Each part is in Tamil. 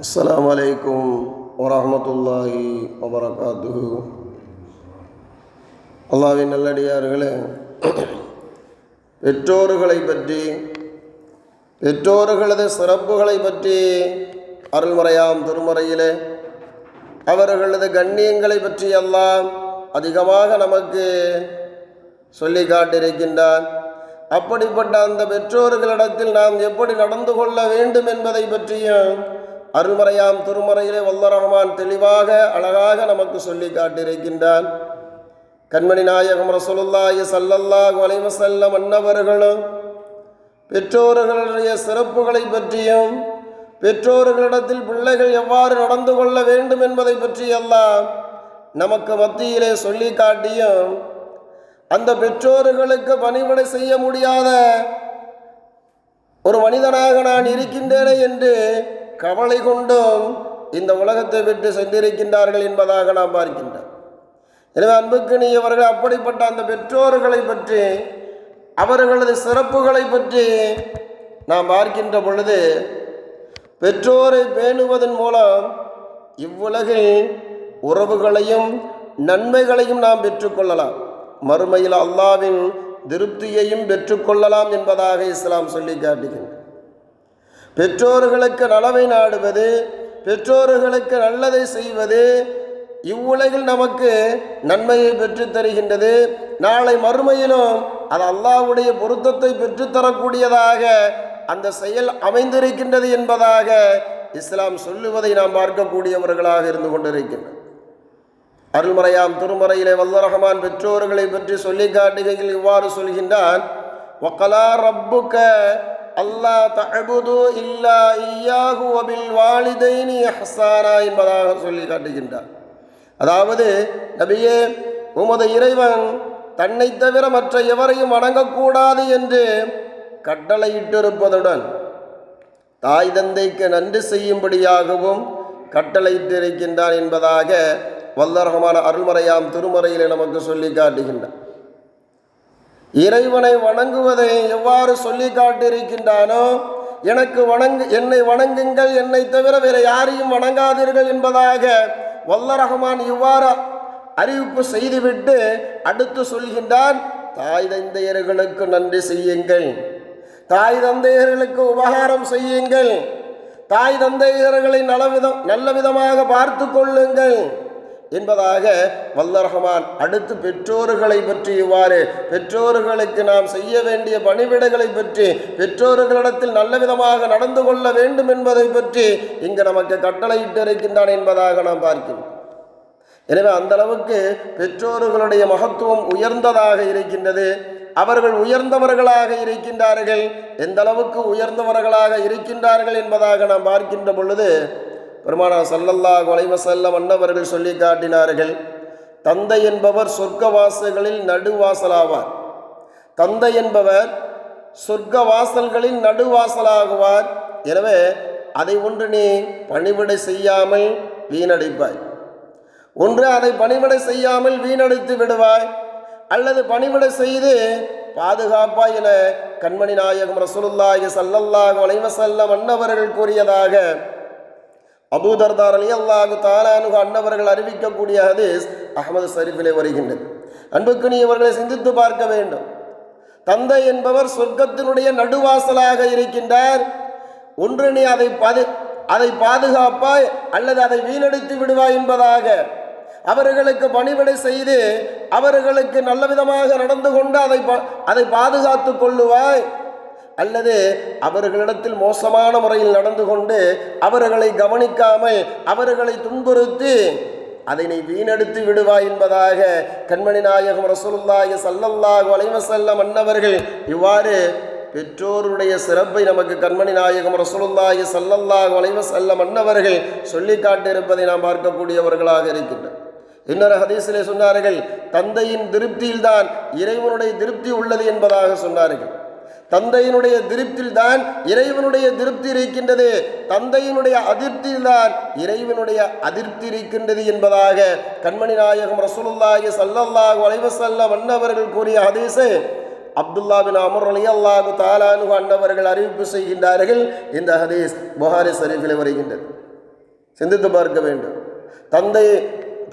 அஸ்ஸலாமு அலைக்கும் الله வபரகாத்துஹு அல்லாஹ்வின் நல்லடியார்களே பெற்றோர்களை பற்றி பெற்றோர்களது சிறப்புகளை பற்றி அருள்முறையாம் திருமுறையிலே அவர்களது கண்ணியங்களை பற்றியெல்லாம் அதிகமாக நமக்கு சொல்லி காட்டியிருக்கின்றார் அப்படிப்பட்ட அந்த பெற்றோர்களிடத்தில் நாம் எப்படி நடந்து கொள்ள வேண்டும் என்பதை பற்றியும் அருள்மறையாம் திருமறையிலே வல்ல ரஹ்மான் தெளிவாக அழகாக நமக்கு சொல்லி காட்டியிருக்கின்றான் கண்மணி நாயகம் ரசூலுல்லாஹி ஸல்லல்லாஹு அலைஹி வஸல்லம் அன்னவர்களும் பெற்றோர்களுடைய சிறப்புகளை பற்றியும் பெற்றோர்களிடத்தில் பிள்ளைகள் எவ்வாறு நடந்து கொள்ள வேண்டும் என்பதை பற்றியெல்லாம் நமக்கு மத்தியிலே சொல்லி காட்டியும் அந்த பெற்றோர்களுக்கு பணிவிடை செய்ய முடியாத ஒரு மனிதனாக நான் இருக்கின்றேனே என்று கவலை கொண்டும் இந்த உலகத்தை விட்டு சென்றிருக்கின்றார்கள் என்பதாக நாம் பார்க்கின்றோம். எனவே அன்புக்கு நீ அவர்கள் அப்படிப்பட்ட அந்த பெற்றோர்களை பற்றி அவர்களது சிறப்புகளை பற்றி நாம் பார்க்கின்ற பொழுது பெற்றோரை பேணுவதன் மூலம் இவ்வுலகில் உறவுகளையும் நன்மைகளையும் நாம் பெற்றுக்கொள்ளலாம். மறுமையில் அல்லாவின் திருப்தியையும் பெற்றுக்கொள்ளலாம் என்பதாக இஸ்லாம் சொல்லி காட்டுகின்றன பெற்றோர்களுக்கு நலவை நாடுவது பெற்றோர்களுக்கு நல்லதை செய்வது இவ்வுலகில் நமக்கு நன்மையை பெற்றுத் தருகின்றது. நாளை மறுமையிலும் அது அல்லாவுடைய பொருத்தத்தை பெற்றுத்தரக்கூடியதாக அந்த செயல் அமைந்திருக்கின்றது என்பதாக இஸ்லாம் சொல்லுவதை நாம் பார்க்கக்கூடியவர்களாக இருந்து கொண்டிருக்கின்றன அருள்மறையாம் திருமறையிலே வல்ல ரஹமான் பெற்றோர்களை பற்றி சொல்லி காட்டுகையில் இவ்வாறு சொல்கின்றான் ஒக்கலா ரப்புக்க அல்லா தபுது இல்லா ஈயாஹு அபில் வாலிதைனி ஹசானா என்பதாக சொல்லி காட்டுகின்றார் அதாவது நபியே உமது இறைவன் தன்னை தவிர மற்ற எவரையும் வணங்கக்கூடாது என்று கட்டளையிட்டிருப்பதுடன் தாய் தந்தைக்கு நன்றி செய்யும்படியாகவும் கட்டளையிட்டிருக்கின்றான் என்பதாக வல்லரகமான அருள்மறையாம் திருமறையிலே நமக்கு சொல்லி காட்டுகின்றான் இறைவனை வணங்குவதை எவ்வாறு சொல்லி காட்டியிருக்கின்றானோ எனக்கு வணங்கு என்னை வணங்குங்கள் என்னை தவிர வேறு யாரையும் வணங்காதீர்கள் என்பதாக வல்ல ரஹ்மான் இவ்வாறு அறிவிப்பு செய்துவிட்டு அடுத்து சொல்கின்றான் தாய் தந்தையர்களுக்கு நன்றி செய்யுங்கள். தாய் தந்தையர்களுக்கு உபகாரம் செய்யுங்கள். தாய் தந்தையர்களை நலவிதம் நல்ல விதமாக பார்த்து கொள்ளுங்கள். என்பதாக வல்லரகமான் அடுத்து பெற்றோர்களை பற்றி இவ்வாறு பெற்றோர்களுக்கு நாம் செய்ய வேண்டிய பணிவிடைகளை பற்றி பெற்றோர்களிடத்தில் நல்ல விதமாக நடந்து கொள்ள வேண்டும் என்பதை பற்றி இங்கு நமக்கு கட்டளையிட்டு இருக்கின்றான் என்பதாக நாம் பார்க்கிறோம். எனவே அந்த அளவுக்கு பெற்றோர்களுடைய மகத்துவம் உயர்ந்ததாக இருக்கின்றது. அவர்கள் உயர்ந்தவர்களாக இருக்கின்றார்கள். எந்த அளவுக்கு உயர்ந்தவர்களாக இருக்கின்றார்கள் என்பதாக நாம் பார்க்கின்ற பொழுது பெருமானா சல்லல்லாஹ் வலைவசல்லம் அன்னவர்கள் சொல்லி காட்டினார்கள் தந்தை என்பவர் சொர்க்கவாசல்களில் நடுவாசலாவார். தந்தை என்பவர் சொர்க்க வாசல்களில் நடுவாசலாகுவார். எனவே அதை ஒன்று நீ பணிவிடை செய்யாமல் வீணடிப்பாய். ஒன்று அதை பணிவிடை செய்யாமல் வீணடித்து விடுவாய். அல்லது பணிவிடை செய்து பாதுகாப்பாய் என கண்மணி நாயகம் ரசூலுல்லாஹி சல்லல்லாஹு அலைவசல்லம் அன்னவர்கள் கூறியதாக அபூதர்தார் அலி அல்லாஹு தாலானு அன்னவர்கள் அறிவிக்கக்கூடிய ஹதீஸ் அகமது ஷரீஃபிலே வருகின்றது. அன்புக்கு நீ இவர்களை சிந்தித்து பார்க்க வேண்டும். தந்தை என்பவர் சொர்க்கத்தினுடைய நடுவாசலாக இருக்கின்றார். ஒன்று நீ அதை பாது அதை பாதுகாப்பாய் அல்லது அதை வீணடித்து விடுவாய் என்பதாக அவர்களுக்கு பணிவிடை செய்து அவர்களுக்கு நல்ல விதமாக நடந்து கொண்டு அதை அதை பாதுகாத்து கொள்ளுவாய். அல்லது அவர்களிடத்தில் மோசமான முறையில் நடந்து கொண்டு அவர்களை கவனிக்காமல் அவர்களை துன்புறுத்தி அதை நீ வீணெடுத்து விடுவாய் என்பதாக கண்மணி நாயகம் ரசூலுல்லாய சல்லல்லாஹு அலைஹி மன்னவர்கள் இவ்வாறு பெற்றோருடைய சிறப்பை நமக்கு கண்மணி நாயகம் ரசூலுல்லாய சல்லல்லாஹு அலைஹி மன்னவர்கள் சொல்லி காட்டியிருப்பதை நாம் பார்க்கக்கூடியவர்களாக இருக்கின்றனர். இன்னொரு ஹதீஸிலே சொன்னார்கள் தந்தையின் திருப்தியில்தான் இறைவனுடைய திருப்தி உள்ளது என்பதாக சொன்னார்கள். தந்தையினுடைய திருப்தியில் தான் இறைவனுடைய திருப்தி இருக்கின்றது. தந்தையினுடைய அதிருப்தியில் தான் இறைவனுடைய அதிருப்தி இருக்கின்றது என்பதாக கண்மணி நாயகம் ரசூலுல்லாஹி சல்லல்லாஹு அலைவசல்லம் அன்னவர்கள் கூறிய ஹதீஸு அப்துல்லா பின் அமர் அலி அல்லாஹு தாலானு அன்னவர்கள் அறிவிப்பு செய்கின்றார்கள். இந்த ஹதீஸ் புகாரி சரீஃபில் வருகின்றது. சிந்தித்து பார்க்க வேண்டும். தந்தை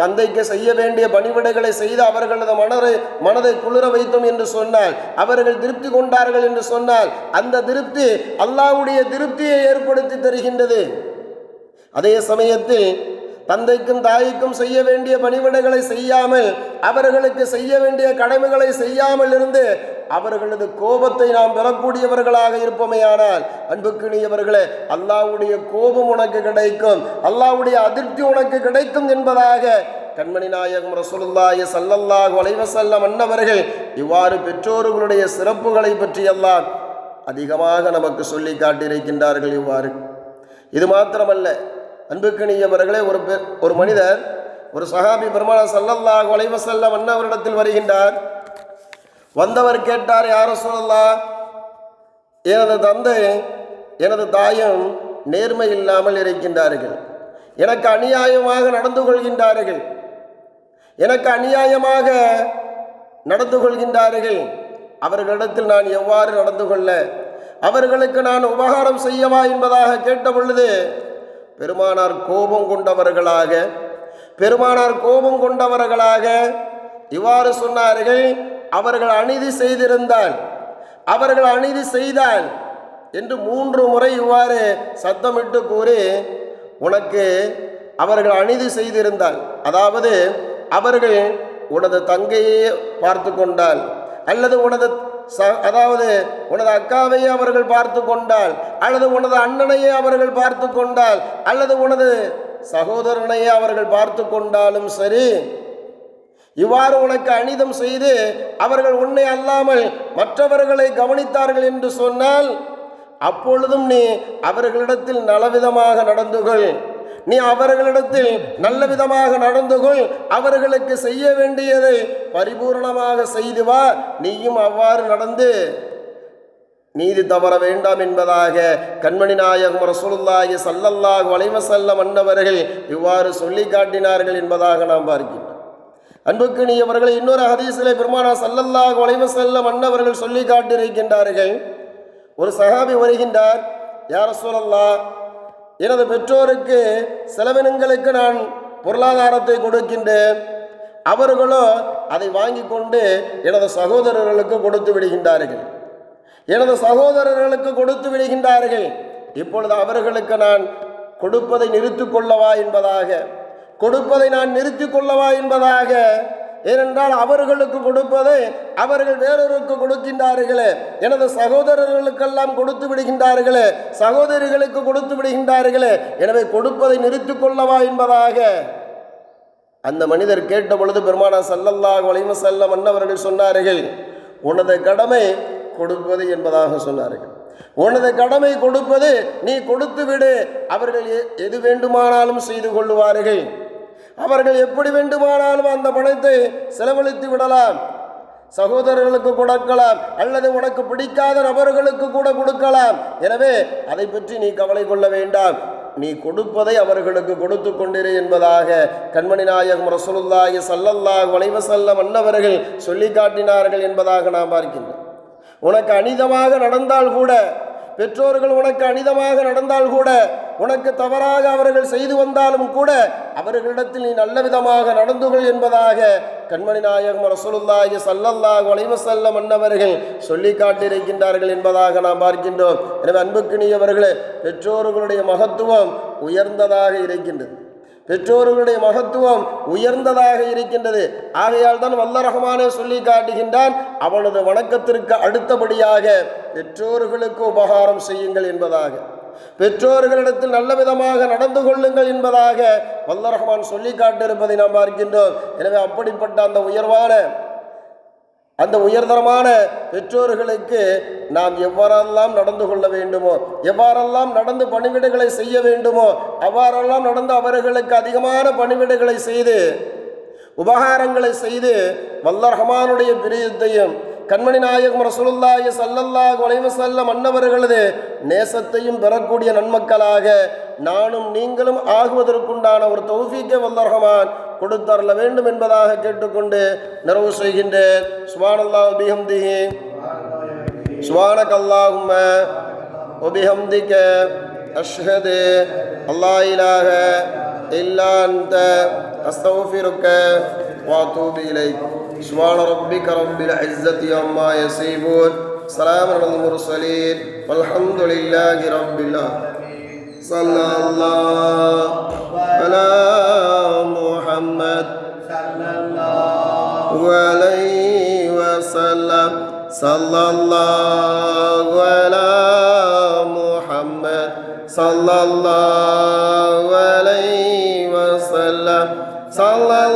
தந்தைக்கு செய்ய வேண்டிய பணிவிடைகளை செய்து அவர்களது மனதை மனதை குளிர வைத்தோம் என்று சொன்னால் அவர்கள் திருப்தி கொண்டார்கள் என்று சொன்னால் அந்த திருப்தி அல்லாவுடைய திருப்தியை ஏற்படுத்தி தருகின்றது. அதே சமயத்தில் தந்தைக்கும் தாய்க்கும் செய்ய வேண்டிய பணிவிடைகளை செய்யாமல் அவர்களுக்கு செய்ய வேண்டிய கடமைகளை செய்யாமல் இருந்து அவர்களது கோபத்தை நாம் பெறக்கூடியவர்களாக இருப்போமேயானால் அன்புக்குரியவர்களே அல்லாவுடைய கோபம் உனக்கு கிடைக்கும் அல்லாவுடைய அதிருப்தி உனக்கு கிடைக்கும் என்பதாக கண்மணி நாயகம் ரசூலுல்லாய சல்லல்லாஹ் அலைஹி வஸல்லம் அன்னவர்கள் இவ்வாறு பெற்றோர்களுடைய சிறப்புகளை பற்றியெல்லாம் அதிகமாக நமக்கு சொல்லி காட்டியிருக்கின்றார்கள் இவ்வாறு. இது மாத்திரமல்ல அன்புக்கணியவர்களே ஒரு பெ ஒரு மனிதர் ஒரு சஹாபி பெருமான சல்லல்லா அலைஹி செல்ல வண்ணவரிடத்தில் வருகின்றார். வந்தவர் கேட்டார் யார சொல்லல்லா எனது தந்தை எனது தாயும் நேர்மை இல்லாமல் இருக்கின்றார்கள். எனக்கு அநியாயமாக நடந்து கொள்கின்றார்கள். எனக்கு அநியாயமாக நடந்து கொள்கின்றார்கள். அவர்களிடத்தில் நான் எவ்வாறு நடந்து கொள்ள? அவர்களுக்கு நான் உபகாரம் செய்யவா? என்பதாக கேட்ட பொழுது பெருமானார் கோபம் கொண்டவர்களாக பெருமானார் கோபம் கொண்டவர்களாக இவ்வாறு சொன்னார்கள் அவர்கள் அநீதி செய்திருந்தால் அவர்கள் அநீதி செய்தால் என்று மூன்று முறை இவ்வாறு சத்தமிட்டு கூறி உனக்கு அவர்கள் அநீதி செய்திருந்தால் அதாவது அவர்கள் உனது தங்கையே பார்த்து கொண்டால் அல்லது உனது ச அதாவது உனது அக்காவையே அவர்கள் பார்த்து கொண்டால் அல்லது உனது அண்ணனையே அவர்கள் பார்த்து கொண்டால் அல்லது உனது சகோதரனையே அவர்கள் பார்த்து கொண்டாலும் சரி இவ்வாறு உனக்கு அனிதம் செய்து அவர்கள் உன்னை அல்லாமல் மற்றவர்களை கவனித்தார்கள் என்று சொன்னால் அப்பொழுதும் நீ அவர்களிடத்தில் நலவிதமாக நடந்துகொள். நீ அவர்களிடத்தில் நல்ல விதமாக நடந்து கொள். அவர்களுக்கு செய்ய வேண்டியதை பரிபூர்ணமாக செய்து வா. நீயும் அவ்வாறு நடந்து நீதி தவற வேண்டாம் என்பதாக கண்மணி நாயகம் ரசூலுல்லாஹி சல்லல்லாஹ் அலைஹி மன்னவர்கள் அன்னவர்கள் இவ்வாறு சொல்லி காட்டினார்கள் என்பதாக நாம் பார்க்கின்றோம். அன்புக்கு நீ அவர்களை இன்னொரு ஹதீஸிலே பெருமானா சல்லல்லாஹ் அலைஹி வஸல்லம் அன்னவர்கள் சொல்லி காட்டியிருக்கின்றார்கள். ஒரு சஹாபி வருகின்றார் யார் ரசூலல்லாஹ் எனது பெற்றோருக்கு செலவினங்களுக்கு நான் பொருளாதாரத்தை கொடுக்கின்றேன். அவர்களோ அதை வாங்கி கொண்டு எனது சகோதரர்களுக்கு கொடுத்து விடுகின்றார்கள். எனது சகோதரர்களுக்கு கொடுத்து விடுகின்றார்கள். இப்பொழுது அவர்களுக்கு நான் கொடுப்பதை நிறுத்திக் கொள்ளவா என்பதாக கொடுப்பதை நான் நிறுத்திக் கொள்ளவா என்பதாக ஏனென்றால் அவர்களுக்கு கொடுப்பதை அவர்கள் வேறொருக்கு கொடுக்கின்றார்களே. எனது சகோதரர்களுக்கெல்லாம் கொடுத்து விடுகின்றார்களே. சகோதரிகளுக்கு கொடுத்து விடுகின்றார்களே. எனவே கொடுப்பதை நிறுத்திக் கொள்ளவா என்பதாக. அந்த மனிதர் கேட்ட பொழுது பெருமானா சல்லல்லாஹு அலைஹி செல்ல அன்னவர்கள் சொன்னார்கள் உனது கடமை கொடுப்பது என்பதாக சொன்னார்கள். உனது கடமை கொடுப்பது நீ கொடுத்து விடு. அவர்கள் எ- எது வேண்டுமானாலும் செய்து கொள்ளுவார்கள். அவர்கள் எப்படி வேண்டுமானாலும் அந்த பணத்தை செலவழித்து விடலாம். சகோதரர்களுக்கு கொடுக்கலாம் அல்லது உனக்கு பிடிக்காத நபர்களுக்கு கூட கொடுக்கலாம். எனவே அதை பற்றி நீ கவலை கொள்ள வேண்டாம். நீ கொடுப்பதை அவர்களுக்கு கொடுத்து கொண்டிரு என்பதாக கண்மணி நாயகம் ரசூலுல்லாஹி சல்லல்லாஹ் அலைஹி செல்ல அன்னவர்கள் சொல்லி காட்டினார்கள் என்பதாக நாம் பார்க்கின்றோம். உனக்கு அனிதமாக நடந்தால் கூட பெற்றோர்கள் உனக்கு அனிதமாக நடந்தால் கூட உனக்கு தவறாக அவர்கள் செய்து வந்தாலும் கூட அவர்களிடத்தில் நீ நல்ல விதமாக நடந்துகொள் என்பதாக கண்மணி நாயகம் ரசூலுல்லாஹி ஸல்லல்லாஹு அலைஹி மன்னவர்கள் அன்னவர்கள் சொல்லி காட்டியிருக்கின்றார்கள் என்பதாக நாம் பார்க்கின்றோம். எனவே அன்புக்கினியவர்களே பெற்றோர்களுடைய மகத்துவம் உயர்ந்ததாக இருக்கின்றது. பெற்றோர்களுடைய மகத்துவம் உயர்ந்ததாக இருக்கின்றது. ஆகையால் தான் வல்ல ரஹ்மானே சொல்லி காட்டுகின்றான் அவனது வணக்கத்திற்கு அடுத்தபடியாக பெற்றோர்களுக்கு உபகாரம் செய்யுங்கள் என்பதாக. பெற்றோர்களிடத்தில் நல்ல விதமாக நடந்து கொள்ளுங்கள் என்பதாக வல்ல ரஹ்மான் சொல்லி காட்டிருப்பதை நாம் பார்க்கின்றோம். எனவே அப்படிப்பட்ட அந்த உயர்வான அந்த உயர்தரமான பெற்றோர்களுக்கு நாம் எவ்வாறெல்லாம் நடந்து கொள்ள வேண்டுமோ எவ்வாறெல்லாம் நடந்து பணிவிடைகளை செய்ய வேண்டுமோ அவ்வாறெல்லாம் நடந்து அவர்களுக்கு அதிகமான பணிவிடைகளை செய்து உபகாரங்களை செய்து வல்ல ரஹமானுடைய பிரியத்தையும் கண்மணி நாயகம் ரசூலுல்லாஹி ஸல்லல்லாஹு அலைஹி வஸல்லம் அன்னவர்களது நேசத்தையும் பெறக்கூடிய நன்மக்களாக நானும் நீங்களும் ஆகுவதற்குண்டான ஒரு தௌஃபீக்கை வல்ல ரஹ்மான் கொடுத்தரல வேண்டும் என்பதாக கேட்டுக்கொண்டு நிறைவு செய்கின்றேன் சுபானல்லாஹ் பிஹம்திஹி சுபானக் அல்லாஹும்ம وبحمدك أشهد أن لا إله إلا أنت أستغفرك وأتوب إليك. سبحان ربك رب العزة عما يصفون. سلام على المرسلين. والحمد لله رب العالمين. صلى الله على محمد. عليه وسلم. صلى الله على محمد. صلى الله عليه وسلم. صلى الله